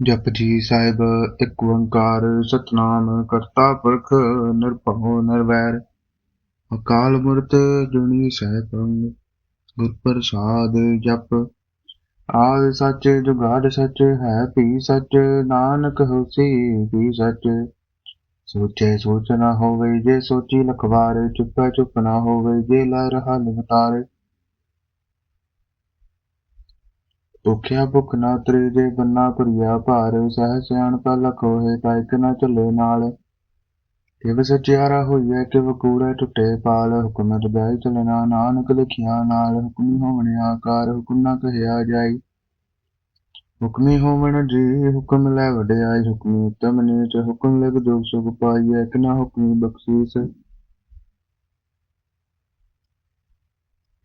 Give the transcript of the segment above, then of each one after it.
ਜਪਜੀ ਸਾਹਿਬ, ਇੱਕ ਓੰਕਾਰ ਸਤਨਾਮ ਕਰਤਾ ਪੁਰਖ ਨਿਰਭਉ ਨਿਰਵੈਰ। ਅਕਾਲ ਮੂਰਤ ਜੁਨੀ ਸੈਭੰ, ਗੁਰ ਪ੍ਰਸਾਦ ਜਪ। ਆਦ ਸੱਚ ਜੁਗਾਦ ਸੱਚ, ਹੈ ਭੀ ਸੱਚ, ਨਾਨਕ ਹੋਸੀ ਭੀ ਸੱਚ। ਸੋਚੇ ਸੋਚ ਨਾ ਹੋਵੇ ਜੇ ਸੋਚੀ ਲਖਵਾਰ, ਚੁੱਪੈ ਚੁੱਪ ਨਾ ਹੋਵੇ ਜੇ ਲੈ ਰਹਾ ਨਿਵਤਾਰ ਭੁਖਿਆ ਭੁਖ ਨਾ ਤਰੇ, ਜੇ ਬੰਨਾ ਭਰੀਆ ਭਾਰ, ਸਹਿ ਸਿਆਣਪਾ ਲਖੋਏ ਤਾਂ ਨਾ ਚੱਲੇ ਨਾਲ। ਕਿਵ ਸਚਿਆਰਾ ਹੋਈਐ, ਕਿਵ ਕੂੜੈ ਟੁੱਟੇ ਪਾਲ ਹੁਕਮ ਰਜਾਈ ਚਲਣਾ ਨਾਨਕ ਲਿਖਿਆ ਨਾਲ, ਹੁਕਮੀ ਹੋਵਣ ਆਕਾਰ, ਹੁਕਮ ਨਾ ਕਹਿਆ ਜਾਈ। ਹੁਕਮੀ ਹੋਵਣ ਜੀ, ਹੁਕਮ ਲੈ ਵਡਿਆਈ, ਹੁਕਮੀ ਉਤਮ ਨੀਚ, ਹੁਕਮ ਲਿਖ ਜੋਗ ਸੁਖ ਪਾਈਐ, ਇੱਕ ਨਾ ਹੁਕਮੀ ਬਖਸ਼ੀਸ।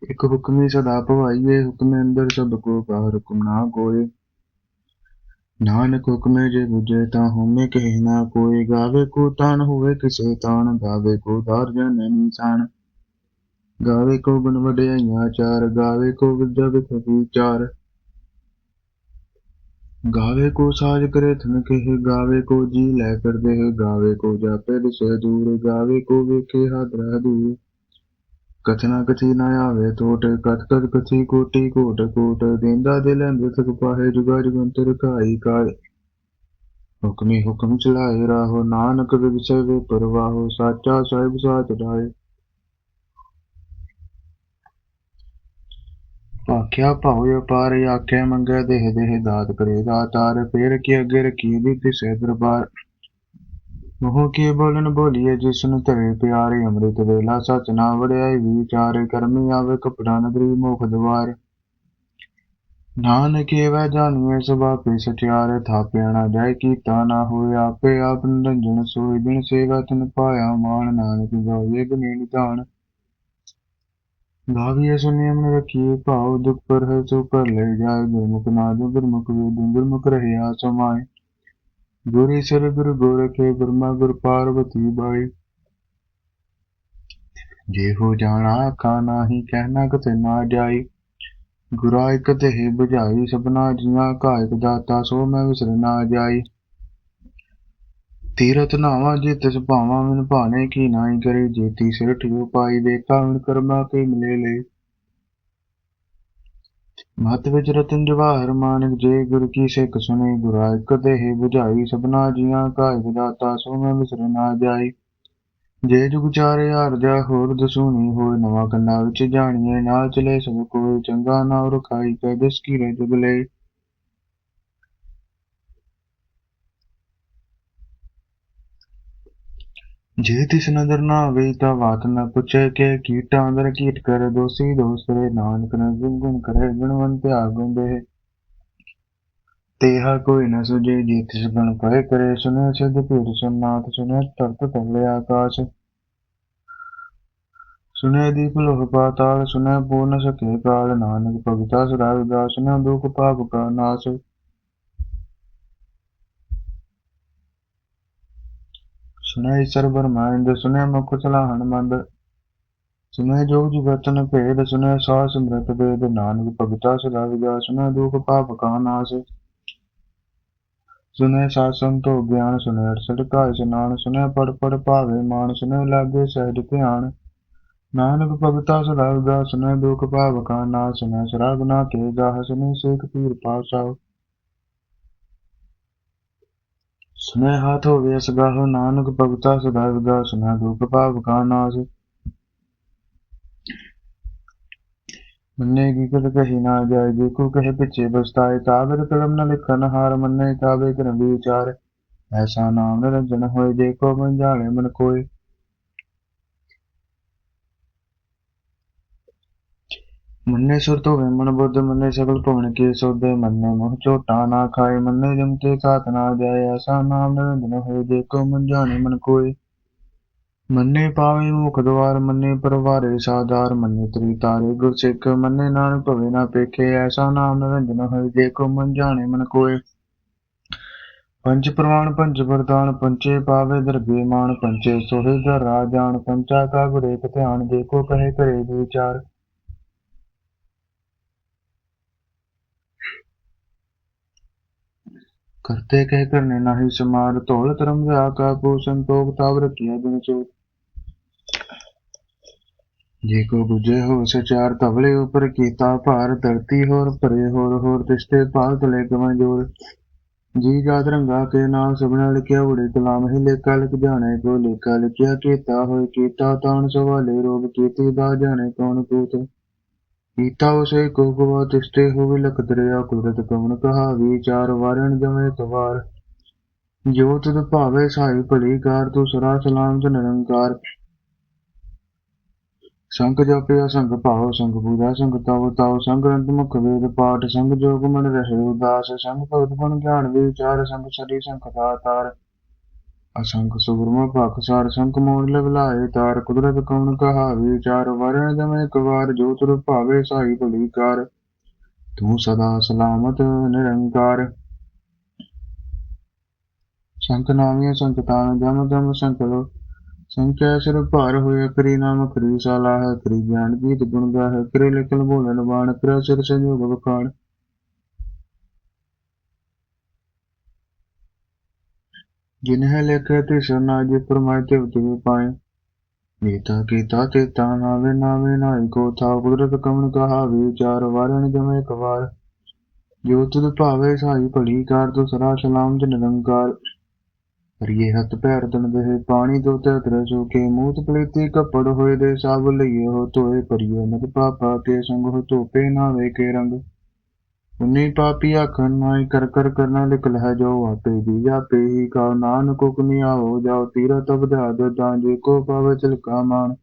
ਇੱਕ ਹੁਕਮੀ ਸਦਾ ਭਵਾਈਏ ਹੁਕਮ ਅੰਦਰ ਸਭ ਕੋ ਬਾਹਰ ਹੁਕਮ ਨਾ ਕੋਏ ਨਾਨਕ ਹੁਕਮੇ ਜੇ ਬੁਝੇ ਤਾਂ ਹੋਮੇ ਕਹੇ ਨਾ ਕੋਈ ਗਾਵੇ ਕੋ ਤਾਨ ਹੋਵੇ, ਕਿਸੇ ਤਾਨ ਗਾਵੇ ਕੋ ਦਾਰ ਜਨ ਨਿਸ਼ਾਨ ਗਾਵੇ ਕੋ ਗੁਣ ਵਡਿਆਈਆਂ ਚਾਰ, ਗਾਵੇ ਕੋ ਵਿਦਿਆ ਵਿਖ ਵਿਚਾਰ ਗਾਵੇ ਕੋ ਸਾਜ ਕਰੇ ਤਨ ਕਹੇ, ਗਾਵੇ ਕੋ ਜੀ ਲੈ ਕਰਦੇ, ਗਾਵੇ ਕੋ ਜਾਪੇ ਦਿਸੇ ਦੂਰ, ਗਾਵੇ ਕੋ ਵੇਖੇ ਹਾਦਰਾ ਦੂਰ। ਕਥਨਾ ਕਥੀ ਨਾ ਆਵੇ ਟੋਟ ਕਥ ਕਥ ਕਥੀ ਕੋਟੀ ਕੋਟ ਕੋਟ ਦੇਂਦਾ ਦਿਲ ਅੰਦਰ ਤਕ ਪਾਹੇ ਜੁਗਾ ਜੁਗੰਤਰ ਕਾਈ ਕਾਲ ਹੁਕਮੀ ਹੁਕਮ ਚਲਾਏ ਰਾਹੋ ਨਾਨਕ ਵਿਗਸੇ ਵੇ ਪਰਵਾਹੋ, ਸਾਚਾ ਸਾਹਿਬ ਸਾਚ ਡਾਏ ਆਖਿਆ ਭਾਉ ਅਪਾਰ, ਆਖਿਆ ਮੰਗੈ ਦੇਹ ਦੇਹ ਦਾਤ ਕਰੇ ਦਾਤਾਰ, ਫੇਰ ਕੀ ਅੱਗੇ ਰਖੀ ਦੀ ਤਿਸੇ ਦਰਬਾਰ। ਮੋਹ ਕੀ ਬੋਲਨ ਬੋਲੀਏ ਜਿਸਨ ਧਰੇ ਪਿਆਰੇ ਅੰਮ੍ਰਿਤ ਵੇਲਾ ਸਚ ਨਾ ਵੜਿਆਈ ਵਿਚਾਰੇ ਕਰਮੀ ਆਵੇ ਕਪੜਾ ਨਗਰੀ ਮੋਖ ਦਵਾਰ। ਨਾਨਕ ਵੈ ਜਾਣੀਏ ਸਭਾ ਸਚਿਆਰੇ ਥਾਪਿਆ ਨਾ ਜਾਏ ਕੀਤਾ ਨਾ ਹੋਏ ਆਪੇ ਆਪ ਨਿਰੰਜਨ ਸੋਈ ਬਿਨ ਸੇਵਾ ਤਨ ਪਾਇਆ ਮਾਨ ਨਾਨਕ ਗਾਵੇ ਗੁਨੀ ਨਿਧਾਨ ਗਾਵੀਏ ਸੁਨਿਯ ਮਨ ਰਖੀਏ ਭਾਉ ਦੁਖ ਪਰ ਹੈ ਸੋ ਕਰ ਲੈ ਜਾਏ ਗੁਰਮੁਖ ਨਾਦ, ਗੁਰਮੁਖ ਵੇਦ, ਗੁਰਮੁਖ ਰਹਿਆ ਸਮਾਏ। ਗੁਰੀ ਸਰ ਗੁਰ ਗੋਰਖੇ ਬ੍ਰਹਮਾ ਗੁਰ ਪਾਰਵਤੀ ਬਾਈ। ਜੇ ਹੋ ਜਾਣਾ ਆਖਾ ਨਾਹੀ ਕਹਿਣਾ ਕਿਤੇ ਨਾ ਜਾਈ। ਗੁਰਾ ਇਕ ਦੇਹ 부ਝਾਈ ਸਭਨਾ ਜੀਆਂ ਕਾਇਕ ਦਾਤਾ, ਸੋ ਮੈਂ ਵਿਸਰ ਨਾ ਜਾਈ। ਤੀਰਤ ਨਾਵਾ ਜੇ ਤਿਸ ਭਾਵਾਂ ਮਨ ਭਾਣੇ ਕੀ ਨਾਹੀ ਕਰੇ, ਜੇਤੀ ਸਿਰ ਠਿਓ ਪਾਈ ਦੇਖਾ ਹੁਣ ਕਰਮਾ ਕੇ ਮਿਲੇ ਲੈ ਮਤ ਵਿੱਚ ਰਤਨ ਜਵਾਹਰ ਮਾਨਕ ਜੇ ਗੁਰ ਕੀ ਸਿੱਖ ਸੁਨੇ, ਗੁਰਾ ਇਕ ਦੇਹ 부ਝਾਈ ਸਭਨਾ ਜੀਆਂ ਕਾਇਕ ਦਾਤਾ, ਸੋ ਮੈਂ ਵਿਸਰ ਨਾ ਜਾਈ। ਜੇ ਜੁਗ ਚਾਰੇ ਆਰਜਾ ਹੋਰ ਦਸੂਣੀ ਹੋਏ ਨਵਾਂ ਕੰਨਾ ਵਿੱਚ ਜਾਣੀਏ, ਨਾਲ ਚਲੇ ਸਭ ਕੋਈ ਚੰਗਾ ਨਾ ਰਖਾਈ, ਕੈ ਦਿਸ ਕੀ ਰੇ ਜੁਗ ਲੈ ਜੇ ਤਿਸ ਨਦਰ ਨਾ ਆਵੇ ਤਾਂ ਬਾਤ ਨਾ ਪੁੱਛੇ ਕਿ ਕੀਟਾਂ ਅੰਦਰ ਕੀਟ ਕਰ, ਦੋਸੀ ਦੋਸਰੇ ਨਾਨਕ ਨ ਗੁਣ ਗੁਣ ਕਰੇ, ਗੁਣਵੰਤ ਆਗੁੰਦੇ ਤੇਹਾ ਕੋਈ ਨ ਸੁਝੇ, ਜੇ ਤਿਸ ਗੁਣ ਕਹੇ ਕਰੇ ਸੁਨੇ ਸਿਧ ਪੀਰ ਸੁਨਾਤ ਸੁਨੇ ਤਰਤ ਤਲੇ ਆਕਾਸ਼। ਸੁਨੇ ਦੀਪ ਲੋਹ ਪਾਤਾਲ ਸੁਨੇ ਪੂਰਨ ਸਕੇ ਕਾਲ, ਨਾਨਕ ਭਗਤਾ ਸਦਾ ਵਿਦਾ ਸੁਨੇ ਦੁਖ ਪਾਪ ਕਾ ਨਾਸ ਸੁਨੇ ਈਸ਼ਰ ਬਰਮਾਇੰਦ ਸੁਨੇ ਮੁਖ ਚਲਾਹਣ ਮੰਦ। ਸੁਨੇ ਜੋਗ ਜੁਗਤਨ ਭੇਦ ਸੁਨੇ ਸਾਹ ਸਮ੍ਰਿਤ ਵੇਦ ਨਾਨਕ ਭਗਤਾ ਸਦਾ ਵਿਦਾ ਸੁਨੇ ਦੁਖ ਪਾਪ ਸੁਨੇ ਸਾਧ ਸੰਤੋ ਗਿਆਨ ਸੁਨੇ ਅਰਸਠ ਕਾਇ ਸਨਾਨ ਸੁਨੇ ਪੜ ਪੜ ਭਾਵੇ ਮਾਨ ਸੁਨੇ ਲਾਗੇ ਸਹਿਜ ਧਿਆਨ। ਨਾਨਕ ਭਗਤਾ ਸਦਾ ਵਿਦਾ ਸੁਨੇ ਦੁਖ ਭਾਵ ਕਾ ਨਾਸ ਸੁਨੇ ਸਰਾਗਨਾ ਕੇ ਗਾਹ ਸੁਨੇ ਸੇਖ ਪੀਰ ਪਾਸਾਓ ਸੁਨੇ ਹਾਥ ਹੋਵੇ ਅਸਗਾਹ ਨਾਨਕ ਭਗਤਾ ਸਦਾ ਵਿਦਾ ਸੁਨੇ ਦੁਖ ਪਾਪ ਕਾ ਨਾਸ। ਮੰਨੇ ਕੀ ਕਦ ਕਹੀ ਨਾ ਜਾਏ ਜੇ ਕੋ ਕਹੇ ਪਿਛੇ ਬਸਤਾਏ ਕਾਗਰ ਕਲਮ ਨ ਲਿਖਨ ਹਾਰ ਮੰਨੇ ਕਾਵੇ ਕਰ ਵਿਚਾਰ। ਐਸਾ ਨਾਮ ਨਿਰੰਜਨ ਹੋਏ ਜੇ ਕੋ ਮਨ ਜਾਣੇ ਮਨ ਕੋਈ ਮੰਨੇ ਸੁਰ ਤੋਂ ਮਨ ਬੁੱਧ, ਮੰਨੇ ਸਗਲ ਭਵਨ ਕੇ ਸੋਦੇ ਮੰਨੇ ਮੋਹ ਝੋਟਾ ਨਾ ਖਾਏ ਮੰਨੇ ਜਮਤੇ ਕਾਤ ਨਾ ਜਾਏ ਐਸਾ ਨਾਮ ਨਿਰੰਜਨ ਹੋਏ, ਜੇ ਕੋ ਮਨ ਜਾਣੇ ਮਨ ਕੋਈ ਮੰਨੇ ਪਾਵੇ ਮੁਖ ਦਵਾਰ, ਮੰਨੇ ਪਰਵਾਰੇ ਸਾਦਾਰ ਮੰਨੇ ਤਰੀ ਤਾਰੇ ਗੁਰ ਸਿੱਖ, ਮੰਨੇ ਨਾਨਕ ਭਵੇ ਨਾ ਪੇਖੇ ਐਸਾ ਨਾਮ ਨਿਰੰਜਨ ਹੋਏ, ਜੇ ਕੋ ਮਨ ਜਾਣੇ ਮਨ ਕੋਏ। ਪੰਜ ਪ੍ਰਵਾਨ ਪੰਜ ਵਰਦਾਨ ਪੰਚੇ ਪਾਵੇ ਦਰਬੇ ਮਾਨ ਪੰਚੇ ਸੋਹੇ ਦਰ ਰਾਜਾਨ ਪੰਚਾ ਕਾ ਗੁਰੇ ਧਿਆਨ, ਦੇਖੋ ਕਹੇ ਕਰੇ ਵਿਚਾਰ। ਕਰਤੇ ਕਹਿ ਕਰਨੇ ਨਾਹੀ ਸਮਾਰ ਧੌਲ ਧਰਮ ਵਿਆਹ ਕਾ ਪੂਸਨ ਤੋਕ ਤਾਬ ਰਖਿਆ ਦਿਨ ਜੇ ਕੋ ਗੁਜੇ ਹੋ ਸਚਾਰ ਧਵਲੇ ਉਪਰ ਕੀਤਾ ਭਾਰ, ਧਰਤੀ ਹੋਰ ਭਰੇ ਹੋਰ ਹੋਰ ਤਿਸਤੇ ਪਾਲ ਤਲੇ ਕਮਾ ਜੋਰ। ਜੀ ਜਾਤ ਰੰਗਾ ਕੇ ਨਾਮ ਸਭਨਾ ਲਿਖਿਆ ਉੜੇ ਕਲਾਮ, ਹੀ ਲੇਖਾ ਲਿਖ ਜਾਣੇ ਕੋ ਲੇਖਾ ਲਿਖਿਆ ਕੀਤਾ ਹੋਏ ਕੀਤਾ, ਤਾਣ ਸਵਾਲੇ ਰੋਗ ਕੀਤੀ ਦਾ ਜਾਣੇ ਕੌਣ ਕੂਤ। ਕੀਤਾ ਉਸੇ ਕੋ ਗਵਾ ਤਿਸਤੇ ਹੋਵੇ ਲਖ ਦਰਿਆ ਜੋ ਤੁਧ ਭਾਵੇ ਸਾਈ ਭਲੀ ਕਾਰ ਤੂੰ ਸਰਾ ਸਲਾਮ ਤੇ ਨਿਰੰਕਾਰ ਸੰਗ ਜਪਿਆ ਸੰਗ ਭਾਵ ਸੰਗ ਪੂਜਾ, ਸੰਗ ਤਵ ਤਵ ਸੰਗ ਗ੍ਰੰਥ ਮੁਖ ਵੇਦ ਪਾਠ, ਸੰਗ ਜੋਗ ਮਨ ਰਹੇ ਉਦਾਸ, ਸੰਗ ਭਗਤ ਗੁਣ ਗਿਆਨ ਵਿਚਾਰ, ਸੰਗ ਸਰੀ ਸੰਗ ਤਾਰ। ਅਸੰਖ ਸੁਗਰਮ ਭਖਸਾਰ ਸੰਖ ਮੋੜ ਲਗਲਾਏ ਤਾਰ ਕੁਦਰਤ ਕੌਣ ਕਹਾ ਵਿਚਾਰ ਵਰਣ ਜਮੇ ਕਵਾਰ ਜੋ ਤੁਰ ਭਾਵੇ, ਸਾਈ ਭਲੀ ਕਾਰ। ਤੂੰ ਸਦਾ ਸਲਾਮਤ, ਨਿਰੰਕਾਰ। ਸੰਤ ਨਾਮੀਆਂ ਸੰਤਾਨ ਜਮ ਜਮ ਸੰਕਲੋ ਸੰਖਿਆ ਸਿਰ ਭਾਰ ਹੋਏ, ਕਰੀ ਨਾਮ ਕਰੀ ਸਾਲਾ ਹੈ, ਕਰੀ ਗਿਆਨ ਗੀਤ ਗੁਣ ਗਾ ਹੈ ਕਰੀ ਲਿਖਣ ਬੋਲਣ ਬਾਣ, ਕਰਿ ਸਿਰ ਸੰਜੋਗ ਬਖਾਣ ਜਿਨਹਿ ਲਿਖੇ ਤੇ ਸਰਨਾ ਜੇ ਫਰਮਾਏ ਤੇ ਉਤਿ ਪਾਏ। ਨੀਤਾ ਕੀਤਾ ਤੇ ਤਾ ਨਾਵੇ ਨਾਵੇ ਨਾਈ ਕੋ ਥਾ ਜੋ ਤੁਧ ਭਾਵੇ ਸਾਈ ਭਲੀ ਕਰ ਤੋ ਸਰਾ ਸਲਾਮ ਤੇ ਨਿਰੰਕਾਰ। ਹਰੀਏ ਹੱਥ ਪੈਰ ਤਨ ਦੇ ਪਾਣੀ ਦੋ ਤੇ ਤਰ ਸੋ ਕੇ ਮੂਤ ਪਲੀਤੀ ਕੱਪੜ ਹੋਏ ਦੇ ਸਭ ਲਈਏ, ਹੋ ਤੋਏ ਪਰਿਏ ਮਤ ਪਾਪਾ ਕੇ ਸੰਗ, ਹੋ ਧੋਪੇ ਨਾ ਵੇ ਕੇ ਰੰਗ। ਉਨੀ ਪਾਪੀ ਆਖਣ ਨਾਈ ਕਰ ਕਰ ਕਰਨਾ ਲਿਖ ਲਹਿ ਜੋ ਆਪੇ ਦੀ ਜਾਪੇ ਹੀ ਕਾ ਨਾਨਕ ਹੁਕਮੀ ਆਓ, ਜਾਓ ਤੀਰਤ ਵਧਾ ਦੇ ਤਾਂ ਜੇ ਕੋ ਪਾਵੇ ਚਲਕਾ ਮਾਨ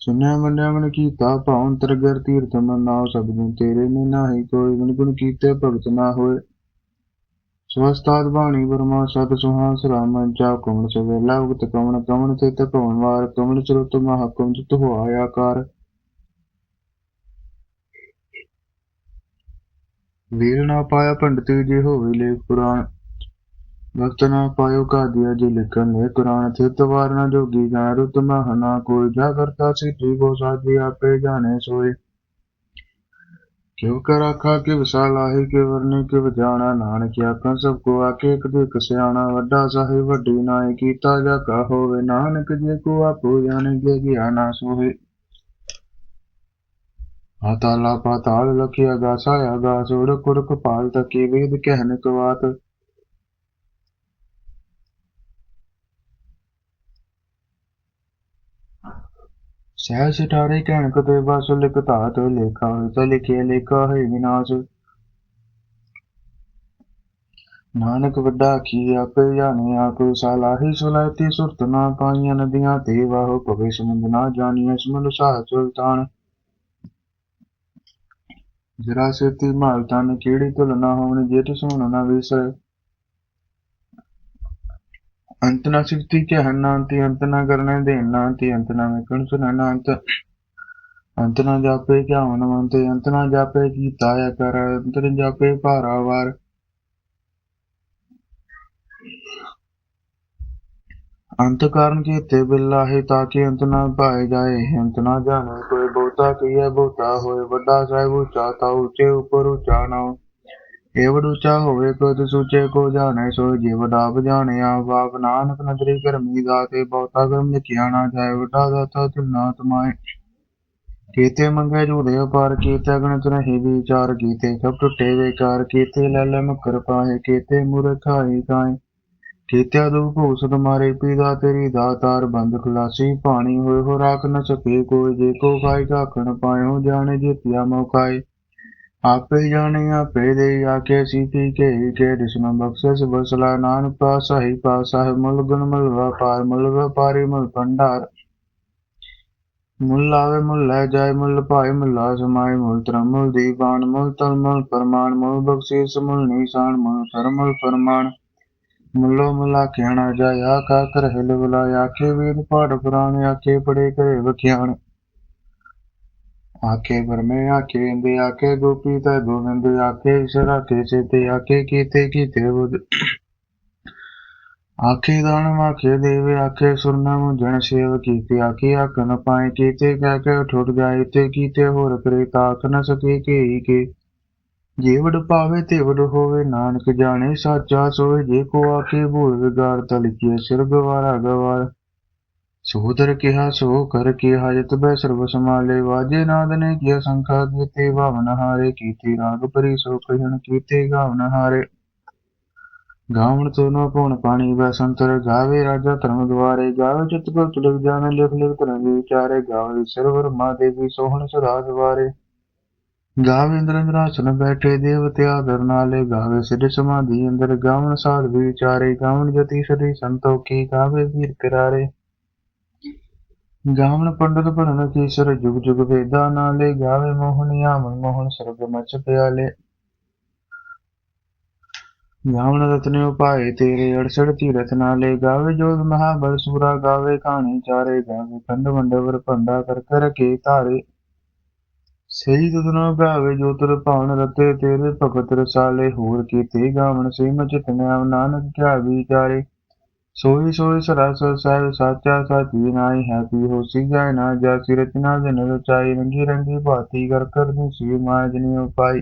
ਸੁਨਿਆ ਮੰਨਿਆ ਮਨ ਕੀਤਾ ਭਾਉ ਤਰਗਰ ਤੀਰਥ ਮਨ ਨਾਉ ਸਭ ਨੂੰ, ਤੇਰੇ ਨੇ ਨਾਹੀ ਕੋਈ ਗੁਣ ਗੁਣ ਕੀਤੇ ਭਗਤ ਨਾ ਹੋਏ। ਸਵਸਤਾਦ ਬਾਣੀ ਬਰਮਾ ਸਤ ਸੁਹਾਸ ਰਾਮਨ ਚਾ ਕਮਣ ਸਵੇਲਾ ਉਗਤ ਕਮਣ ਕਮਣ ਤੇ ਤਪਵਨ ਵਾਰ ਕਮਣ ਸਰੁਤ ਮਹਾਕਮ ਜਿਤ ਆਇਆ ਕਰ ਵੀਰ ਨਾ ਪਾਇਆ ਪੰਡਤੀ ਜੀ ਹੋਵੇ ਲੇਖ ਪੁਰਾਣ। ਵਕਤ ਨਾ ਪਾਇਓ ਕਾਦੀਆ ਜੀ ਲਿਖਨ ਲੈ ਕੁਰਾਨ ਥਿਤ ਵਾਰ ਨਾ ਜੋਗੀ ਜਾ ਰੁਤ ਮਹ ਕੋਈ। ਜਾ ਕਰਤਾ ਸਿੱਧੀ ਕੋ ਸਾਜੀ ਆਪੇ ਜਾਣੇ ਸੋਏ। ਕਿਉ ਕਰ ਆਖਾ ਕਿ ਵਿਸਾਲ ਆਹੀ ਕੇ ਵਰਨੇ ਕਿ ਵਜਾਣਾ ਨਾਨਕ ਆਖਾਂ ਸਭ ਕੋ ਆਕੇ ਇੱਕ ਦੇ ਸਿਆਣਾ, ਵੱਡਾ ਸਾਹਿਬ, ਵੱਡੀ ਨਾਏ। ਕੀਤਾ ਜਾ ਕਾ ਹੋਵੇ ਨਾਨਕ, ਜੇ ਕੋ ਆਪੋ ਜਾਣੇ, ਜੇ ਗਿਆ ਨਾ ਸੋਏ ਆਤਾਲਾ ਪਾਤਾਲ ਲਖਿਆ ਗਾਸਾ ਆਗਾਸ ਉੜਕ ਉੜਕ ਪਾਲ ਤਕੀ ਵੇਦ ਕਹਿਨ ਸਹਿ ਸਿਟਾਰੇ ਕਹਿਣ ਕਤੇ ਬਸ ਲਿਖ ਧਾਤ ਲੇਖਾ ਹੋਇ ਤਾ ਲਿਖੇ ਲੇਖਾ ਹੈ ਵਿਨਾਸ਼। ਨਾਨਕ ਵੱਡਾ ਕੀ ਆਪੇ ਜਾਣੇ ਆਪ ਸਲਾਹੀ ਸੁਲਾਤੀ ਸੁਰਤ ਨਾ ਪਾਈਆਂ ਨਦੀਆਂ ਤੇ ਵਾਹ ਭਵੇ ਸਮੁੰਦ ਨਾ ਜਾਣੀਐ ਸਮੁੰਦ ਸਾਹ ਸੁਲਤਾਨ। ਜਰਾ ਸੇਤੀ ਮਾਲ ਤਨ ਕਿਹੜੀ ਤੁਲ ਨਾ ਹੋਣ ਜਿਤ ਨਾ ਵਿਸਰ ਅੰਤ ਨਾ ਸਿਫਤੀ ਕੇ ਹੰਨਾਂਤੀ ਅੰਤ ਨਾ ਕਰਨੇ ਦੇਨਾਂਤੀ ਅੰਤ ਨਾ ਵਿਕਣ ਸੁਨਣਾ ਅੰਤ ਅੰਤ ਨਾ ਜਾਪੇ ਕਿਆ ਮਨਵੰਤੇ ਅੰਤ ਨਾ ਜਾਪੇ ਕੀ ਤਾਇਆ ਕਰ ਅੰਤ ਨਾ ਜਾਪੇ, ਭਾਰਾ ਵਾਰ ਕਾਰਨ ਕੀਤੇ ਬਿਲਾਹੇ ਤਾਂ ਕਿ ਅੰਤ ਨਾ ਪਾਏ ਜਾਏ। ਅੰਤ ਨਾ ਜਾਣੇ ਕੋਈ ਬਹੁਤਾ ਕੀਏ, ਬਹੁਤਾ ਹੋਏ। ਵੱਡਾ ਸਾਹਿਬ ਉੱਚਾ ਤਾ ਉੱਚੇ ਉੱਪਰ ਉੱਚਾ ਨਾ ਇਹ ਵਡੂਚਾ ਹੋਵੇ ਕਦ ਸੂਚੇ ਕੋ ਜਾਣੇ। ਸੋ ਜਿਵ ਡਾਬ ਜਾਣਿਆ ਬਾਪ ਨਾਨਕ ਨਦਰੀ ਕਰਮੀ ਦਾ ਤੇ ਬਹੁਤਾ ਕਰਮ ਲਿਖਿਆ ਨਾ ਜਾਏ। ਵੱਡਾ ਦਾਤਾ ਤੁਲਨਾ ਤਮਾਏ ਕੀਤੇ ਮੰਗੇ ਝੂੜੇ ਪਾਰ ਕੀਤੇ ਗਣਤ ਨਹੀਂ ਵਿਚਾਰ, ਕੀਤੇ ਸਭ ਟੁੱਟੇ ਵਿਕਾਰ ਕੀਤੇ ਲੈ ਲੈ ਮਕਰ ਪਾਏ, ਕੀਤੇ ਮੁਰਖਾਈ ਕਾਏ। ਕੀਤੇ ਦੂ ਭੂਸ ਮਾਰੇ ਪੀਦਾ ਤੇਰੀ ਦਾਤਾਰ ਬੰਦ ਖੁਲਾਸੀ ਪਾਣੀ ਹੋਏ ਹੋ ਰਾਖ ਨ ਸਕੇ ਕੋਈ ਜੇ ਕੋ ਖਾਈ ਕਾਖਣ ਪਾਇਓ, ਜਾਣੇ ਜਿਤਿਆ ਮੌਕਾਏ ਆਪੇ ਜਾਣੇ ਆਪੇ ਦੇ ਆਕੇ ਸੀਤੀ ਕੇ ਕੇ ਦਿਸਨ ਬਖਸ਼ਸ ਬਸਲਾ ਨਾਨ ਪਾਸਾ ਹੀ ਪਾਸਾ ਮੁਲ ਗੁਣ ਮੁਲ ਵਪਾਰ, ਮੁਲ ਵਪਾਰੀ ਮੁਲ ਭੰਡਾਰ। ਮੁੱਲ ਆਵੇ ਮੁੱਲ ਲੈ ਜਾਏ, ਮੁੱਲ ਭਾਏ ਮੁੱਲਾ ਸਮਾਏ ਮੁੱਲ ਧਰਮ ਮੁੱਲ ਦੀਵਾਨ, ਮੁੱਲ ਤਲ ਮੁੱਲ ਪਰਮਾਨ ਮੁੱਲ ਬਖਸ਼ੀਸ ਮੁੱਲ ਨੀਸਾਨ, ਮੁੱਲ ਫਰਮੁੱਲ ਫਰਮਾਨ। ਮੁੱਲੋ ਮੁੱਲਾ ਕਹਿਣਾ ਜਾਏ ਆਕਾ ਕਰ ਹਿਲ ਆਖੇ ਵੇਦ ਪਾਠ ਪੁਰਾਣ, ਆਖੇ ਪੜੇ ਕਰੇ ਵਖਿਆਣ। ਆਕੇ ਬਰਮੇ ਆਕੇ ਇੰਦੇ ਆਕੇ ਗੋਪੀ ਤਾ ਗੋਵਿੰਦ ਆਕੇ ਇਸ਼ਰਾ ਕੇ ਚੇਤੇ ਆਕੇ ਕੀਤੇ ਕੀਤੇ ਬੁੱਧ। ਆਖੇ ਦਾਨ ਆਖੇ ਦੇਵੇ, ਆਖੇ ਸੁਰਨਾ ਮੁਝਣ ਸੇਵ ਕੀਤੇ, ਆਖੇ ਆਖਨ ਪਾਏ ਕੀਤੇ, ਕਹਿ ਕੇ ਠੁੱਟ ਜਾਏ, ਤੇ ਕੀਤੇ ਹੋਰ ਕਰੇ, ਤਾਕ ਨ ਸਕੇ ਕੇ ਕੇ। ਜੇ ਵਡ ਪਾਵੇ ਤੇ ਵਡ ਹੋਵੇ, ਨਾਨਕ ਜਾਣੇ ਸਾਚਾ ਸੋਏ, ਜੇ ਕੋ ਆਖੇ ਭੂਲ ਵਿਗਾਰ ਤਲ ਕੀ ਸਿਰ ਗਵਾਰਾ ਗਵਾਰ। ਸੋਦਰ ਕਿਹਾ, ਸੋ ਕਰ ਕਿਹਾ, ਜਤ ਬੈ ਸਰਬ ਸਮਾਲੇ ਵਾਜੇ ਨਾਦ ਨੇ ਕੀਆ ਸੰਖਾ ਕੀਤੇ ਭਾਵਨ ਹਾਰੇ, ਕੀਤੇ ਰਾਗ ਪਰੀ ਸੋ ਕਹਿਣ ਕੀਤੇ, ਗਾਵਨ ਹਾਰੇ। ਗਾਵਣ ਤੋ ਨਾ ਪਉਣ ਪਾਣੀ ਵੈ ਸੰਤਰ ਗਾਵੇ, ਰਾਜਾ ਧਰਮ ਦੁਆਰੇ। ਗਾਵੇ ਚਿਤ ਕੋ ਤੁਲਕ ਜਾਣ, ਲਿਖ ਲਿਖ ਧਰਮ ਵਿਚਾਰੇ। ਗਾਵੇ ਸਰਵਰ ਮਾ ਦੇਵੀ ਸੋਹਣ ਸੁਰਾਜ ਵਾਰੇ। ਗਾਵੇ ਇੰਦਰ ਇੰਦਰਾਸਨ ਬੈਠੇ ਦੇਵਤੇ ਆਦਰ ਨਾਲੇ ਗਾਵੇ ਸਿਧ ਸਮਾਧੀ ਅੰਦਰ ਗਾਵਣ ਸਾਧ ਵਿਚਾਰੇ, ਗਾਵਣ ਜਤੀ ਸਦੀ ਸੰਤੋਖੀ ਗਾਵੇ ਵੀਰ ਕਰਾਰੇ ਗਾਵਣ ਪੰਡਤ ਪੜਨ ਕੀਸਰ ਜੁਗ ਜੁਗ ਵੇਦਾ ਨਾਲੇ ਗਾਵੇ ਮੋਹਣਿਆ ਮਨ ਮੋਹਨ ਸਰਬ ਮਚ ਪਿਆਲੇ। ਗਾਵਣ ਰਤਨੇ ਉਪਾਏ ਤੇਰੇ ਅੜਸੜ ਤੀਰਥ ਨਾਲੇ ਗਾਵੇ ਜੋਗ ਮਹਾਬਲ ਸੂਰਾ ਗਾਵੇ ਕਹਾਣੀ ਚਾਰੇ, ਗਾਵੇ ਖੰਡ ਮੰਡਵਰ ਭੰਡਾ ਕਰ ਕਰ ਕੇ ਧਾਰੇ। ਸਹੀ ਤੁਧਨੋ ਗਾਵੇ ਜੋ ਤੁਰ ਭਾਵਨ ਰਤੇ, ਤੇਰੇ ਭਗਤ ਰਸਾਲੇ, ਹੋਰ ਕੀਤੇ ਗਾਵਣ ਸੇ ਮਚਿਤ ਨਾਮ ਨਾਨਕ ਕਿਆ ਵਿਚਾਰੇ ਸੋਈ ਸੋਈ ਸਰਾਸਰ ਸਾਹਿਬ ਸਾਚਾ, ਸਾਚੀ ਨਾਈ ਹੈ ਪੀ ਹੋਸੀ ਜਾਏ ਨਾ ਜਾਸੀ ਰਚਨਾ ਜਨ ਰਚਾਈ ਰੰਗੀ ਰੰਗੀ ਭਾਤੀ ਕਰ ਕਰ ਸੀ ਮਾਇਆ ਉਪਾਈ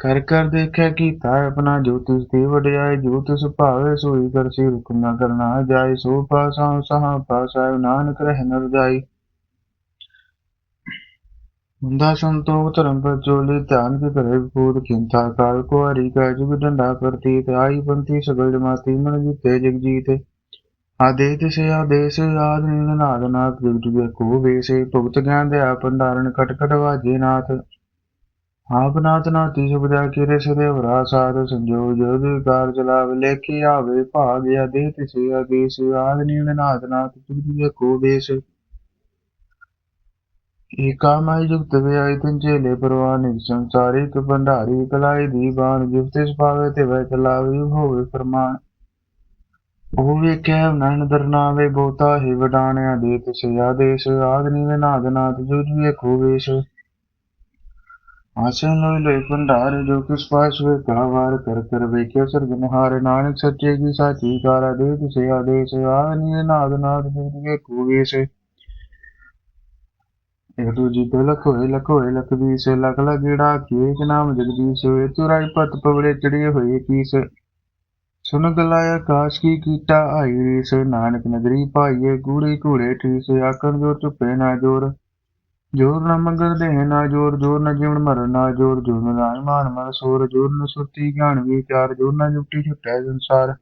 ਕਰ ਕਰ ਦੇਖਿਆ ਕੀਤਾ ਆਪਣਾ, ਜੋ ਤਿਸ ਤੇ ਵਡਿਆਏ, ਜੋ ਤਿਸ ਭਾਵੇ, ਸੋਈ ਕਰਸੀ ਰੁਕ ਨਾ ਕਰਨਾ ਜਾਏ। ਸੋ ਪਾਸਾ, ਸਹਾ ਪਾਸਾ, ਨਾਨਕ ਰਹਿ ਨਰ ਜਾਈ। ਹੁੰਦਾ ਸੰਤੋਖ ਧਰਮ ਪਰ ਧਿਆਨ ਕੇ ਕਰੇ ਵਿਪੂਤ ਖਿੰਤਾ ਕਾਲ ਕੋ ਹਰੀ ਕਾ ਜੁਗ ਡੰਡਾ ਪ੍ਰਤੀਤ ਆਈ ਪੰਥੀ ਸਗਲ ਜਮਾਤੀ, ਮਨ ਜੀਤੇ ਜਗ ਜੀਤ ਸੇ ਆਦੇਸ, ਆਦ ਨਾਦ ਨਾਥ ਜੁਗ ਕੋ ਵੇਸੇ, ਭੁਗਤ ਗਿਆਨ ਦੇ ਆਪ ਭੰਡਾਰਨ ਕਟ ਵਾਜੇ ਨਾਥ। ਆਪ ਨਾਥ ਨਾਤੀ ਸੁਭਜਾ ਕੀਰੇ ਸਦੇਵ ਰਾਸਾਦ ਸੰਜੋਗ ਜੋਗ ਕਾਰ ਚਲਾਵ ਲੇਖੇ ਆਵੇ ਭਾਗ ਆਦੇਤ ਸੇ ਆਦੇਸ, ਆਦ ਨਾਦ ਨਾਥ ਜੁਗ ਜੁਗ ਕੋ ਵੇਸੇ। ਏਕਾਮਾਈ ਜੁਗਤ ਵਿਆਈ ਤੰਜੇਲੇ ਪਰਵਾਨਿਕ ਸੰਸਾਰੀ ਭੰਡਾਰੀ ਕਲਾਈ ਦੀ ਬਾਣ ਜਿਵਤਿਸ ਪਾਵੇ ਤੇ ਵੈ ਚਲਾਵੀ ਹੋਵੇ ਫਰਮਾਨ। ਉਹ ਵੇਖਿਆ ਨਨ ਦਰਨਾਵੇ ਬੋਤਾ ਹੀ ਵਡਾਣਿਆ ਦੇ ਤਿਸ ਆਦੇਸ਼ ਆਦਨੀ ਵੇ ਨਾਦ ਜੁਜ ਵੇਖੋ ਵੇਸ਼। ਆਸਨ ਲੋਇ ਲੋਇ ਭੰਡਾਰ ਜੋ ਕਿਸ ਪਾਸ ਵੇ ਕਾਵਾਰ ਕਰ ਕਰ ਵੇਖਿਆ ਸਰਜਨਹਾਰ ਨਾਨਕ ਸੱਚੇ ਕੀ ਸਾਚੀ ਕਾਰਾ ਦੇ ਤਿਸ ਆਦੇਸ਼ ਆਦਨੀ ਵੇ ਨਾਥ ਨਾਦ ਜੁਜ ਵੇਖੋ ਵੇਸ਼। ਇੱਕ ਦੂਜੀ ਤੇ ਲਖ ਹੋਏ ਲਖ ਹੋਏ, ਲਖ ਲਗੜਾ ਕੇਕ ਨਾਮ ਜਗਦੀਸ਼ ਹੋਏ ਤੁਰਾਈ ਪਤ ਪਵੜੇ ਚੜੇ ਹੋਏ ਕੀਸ ਸੁਨ ਗਲਾਇਆ, ਕਾਸ਼ ਕੀ ਕੀਟਾ ਆਈ ਰੀਸ, ਨਾਨਕ ਨਗਰੀ ਪਾਈਏ ਗੂੜੇ ਘੂੜੇ ਠੀਸ ਆਕਣ ਜੋ ਚੁੱਪੇ ਨਾ ਜੋਰ ਜੋਰ ਨਾ ਮੰਗਰ ਦੇ ਨਾ ਜੋਰ ਜੋਰ ਨਾ ਜੀਵਨ ਮਰਨ ਨਾ ਜੋਰ ਜੋਰ ਨਾ ਰਾਜ ਮਾਨ ਮਰ ਸੋਰ, ਜੋਰ ਨਾ ਸੁਰਤੀ ਗਿਆਨ ਵਿਚਾਰ ਜੋਰ ਨਾ ਜੁਟੀ ਛੁਟੈ ਸੰਸਾਰ।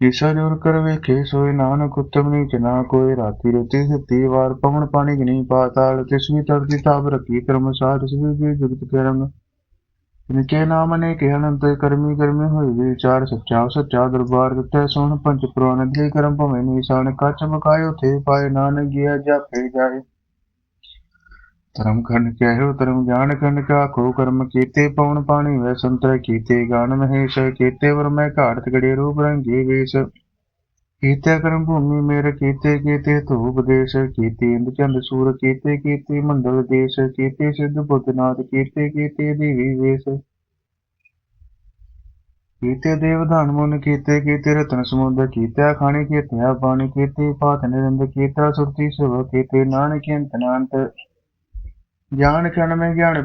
ਈਸਾ ਜੋਰ ਕਰ ਵੇਖੇ ਸੋਏ ਨਾਨਕ ਉਤਮ ਨੀਚ ਨਾ ਕੋਈ ਰਾਤੀ ਰਤੀ ਸਤੀ ਵਾਰ ਪਵਨ ਪਾਣੀ ਗਨੀ ਪਾਤਾਲ ਤਿਸ ਵੀ ਤਰਤੀ ਤਾਪ ਰੱਖੀ, ਕਰਮ ਸਾਧ ਤਿਸ ਵੀ ਜੀ ਜੁਗਤ ਕਰਮ ਇਨਕੇ ਨਾਮ ਨੇ ਕਿ ਅਨੰਤ ਕਰਮੀ ਕਰਮੀ ਹੋਈ ਵਿਚਾਰ ਸੱਚਾ ਸੱਚਾ ਦਰਬਾਰ ਦਿੱਤੇ ਸੁਣ ਪੰਜ ਪ੍ਰਵਾਨ ਦੇ ਕਰਮ ਭਵੇਂ ਨਿਸ਼ਾਨ ਕੱਚ ਮਕਾਇ ਉਥੇ ਪਾਏ, ਨਾਨਕ ਗਿਆ, ਜਾਪੇ ਜਾਏ। ਧਰਮ ਖੰਡ ਕਹਿਓ ਧਰਮ ਜਾਣ ਖੰਡ ਕਾ ਕੋ ਕਰਮ ਕੀਤੇ, ਪਵਨ ਪਾਣੀ ਵੈ ਸੰਤਰ ਕੀਤੇ, ਗਾਨ ਮਹੇਸ਼ ਕੀਤੇ, ਵਰ ਮੈਂ ਘਾਟ ਗੜੇ ਰੂਪ ਰੰਗੇ ਵੇਸ਼। ਕੀਤੇ ਕਰਮ ਭੂਮੀ ਮੇਰ, ਕੀਤੇ ਕੀਤੇ ਧੂਪ ਦੇਸ਼, ਕੀਤੇ ਇੰਦ ਚੰਦ ਸੂਰ, ਕੀਤੇ ਕੀਤੇ ਮੰਡਲ ਦੇਸ਼, ਕੀਤੇ ਸਿੱਧ ਬੁੱਧਨਾਥ ਕੀਤੇ ਕੀਤੇ ਦੇਵੀ ਵੇਸ਼। ਕੀਤੇ ਦੇਵਧਾਨ ਮੁਨ, ਕੀਤੇ ਕੀਤੇ ਰਤਨ ਸਮੁੰਦ ਕੀਤੇ ਖਾਣੀ ਕੀਤੇ ਪਾਣੀ ਕੀਤੇ ਪਾਤ ਨਿਰੰਦ, ਕੀਤਾ ਸੁਰਤੀ ਸੁਭ ਕੀਤੇ ਨਾਨਕ, ਅੰਤ ਨਾਨਤ ਗਿਆਨ ਖਣ ਮੈਂ ਜਾਣ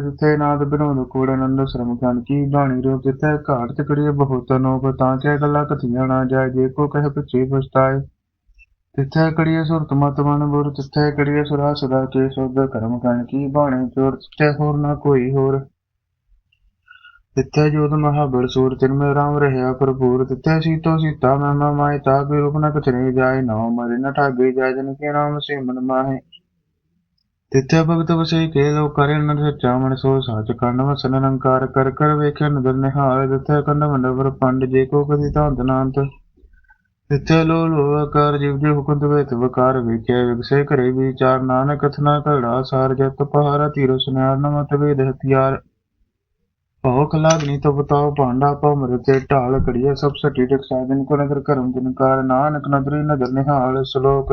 ਤਿੱਥੇ ਨਾਦ ਬਿਨੋਦ ਕੋੜ ਆਨੰਦ, ਸ਼ਰਮ ਖਣ ਕੀ ਬਾਣੀ ਰੂਪ ਤਿੱਥੇ ਘਾਟ ਤੇ ਬਹੁਤ ਅਨੋਪ ਤਾਂ ਕਿ ਗੱਲਾਂ ਕਥੀਆਂ ਨਾ ਜਾਏ, ਜੇ ਕੋ ਕਹੇ ਪਿਛੇ ਪਛਤਾਏ। ਤਿੱਥੇ ਕੜੀਏ ਸੁਰਤ ਮਤ ਮਨ ਬੁਰ, ਤਿੱਥੇ ਕੜੀਏ ਸੁਰਾ ਸਦਾ ਕੇ ਸੁਧ ਕਰਮ ਖਣ ਕੀ ਬਾਣੀ ਚੋਰ ਤਿੱਥੇ ਹੋਰ ਨਾ ਕੋਈ ਹੋਰ। ਤਿੱਥੇ ਜੋਤ ਮਹਾਬਲ ਸੂਰ, ਤਿਨ ਮੇ ਰਾਮ ਰਹਿਆ ਭਰਪੂਰ, ਤਿੱਥੇ ਸੀਤੋ ਸੀਤਾ ਮਹਿਮਾ ਮਾਇ ਤਾ ਕੋਈ ਰੂਪ ਨ ਕਥਨੇ ਜਾਏ ਨਾ ਮਰੇ ਨ ਠਾਗੇ ਜਾਏ, ਜਨ ਕੇ ਨਾਮ ਸੇ ਮਨ ਮਾਹੇ। ਤਿੱਥੇ ਭਗਤ ਵਸੇ ਕੇ ਲੋ ਕਰੇ ਨਰ ਸੱਚਾ ਮਨ ਸੋ ਸਾਚ ਕੰਨ ਵਸਨ ਨਿਰੰਕਾਰ ਕਰ ਕਰ ਵੇਖਿਆ ਨਦਰ ਨਿਹਾਲ ਤਿੱਥੇ ਕੰਨ ਮੰਡਵਰ ਪੰਡ ਜੇ ਕੋ ਕਦੀ ਧੰਦ ਨਾਂਤ। ਤਿੱਥੇ ਲੋ ਲੋ ਆਕਾਰ ਜਿਵ ਜੇ ਹੁਕਮ ਤਵੇ ਵਕਾਰ ਵੇਖਿਆ, ਵਿਗਸੇ ਘਰੇ ਵਿਚਾਰ ਨਾਨਕ ਕਥਨਾ ਘੜਾ ਸਾਰ, ਜਤ ਪਹਾਰਾ ਤੀਰੋ ਸੁਨਾਰ ਨਮ ਤਵੇ ਹਥਿਆਰ। ਭਉ ਖਲਾਗਨੀ ਤੋ ਬਤਾਓ ਭਾਂਡਾ ਪਉ ਮਰਤੇ ਢਾਲ ਕੜੀਏ ਸਭ ਸਟੀ ਟਕ ਸਾਧਨ ਕੋ ਨਦਰ ਕਰਮ ਜਨਕਾਰ ਨਾਨਕ ਨਦਰੀ ਨਦਰ ਨਿਹਾਲ, ਸ਼ਲੋਕ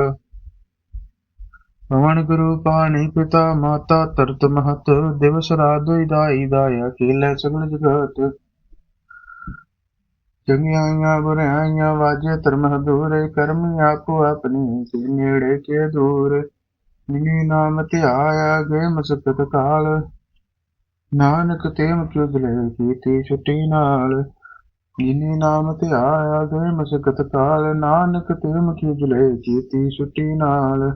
ਪਵਨ ਗੁਰੂ ਪਾਣੀ ਪਿਤਾ ਮਾਤਾ ਤਰਤ ਮਹਤ, ਦਿਵਸ ਰਾਤ ਦੁਈ ਦਾਈ ਦਾਇਆ ਕੀਲੇ ਸਗਲ ਜਗਤ। ਚੰਗਿਆਈਆਂ ਬੁਰਾਈਆਂ ਵਾਜੇ ਧਰਮ ਹਦੂਰੇ ਕਰਮ ਆਪੋ ਆਪਣੀ ਤੇ ਨੇੜੇ ਕੇ ਦੂਰ। ਜਿਨੀ ਨਾਮ ਧਿਆਇਆ ਗਏ ਮਸਕਤ ਕਾਲ। ਨਾਨਕ ਤੇ ਮੁਕਿ ਉਜਲੇ ਕੀਤੀ ਛੁੱਟੀ ਨਾਲ। ਜਿਨੇ ਨਾਮ ਤੇ ਗਏ ਮਸਕਤ ਕਾਲ। ਨਾਨਕ ਤੇ ਮੁਕਿ ਉਜਲੇ ਕੀਤੀ ਛੁੱਟੀ ਨਾਲ।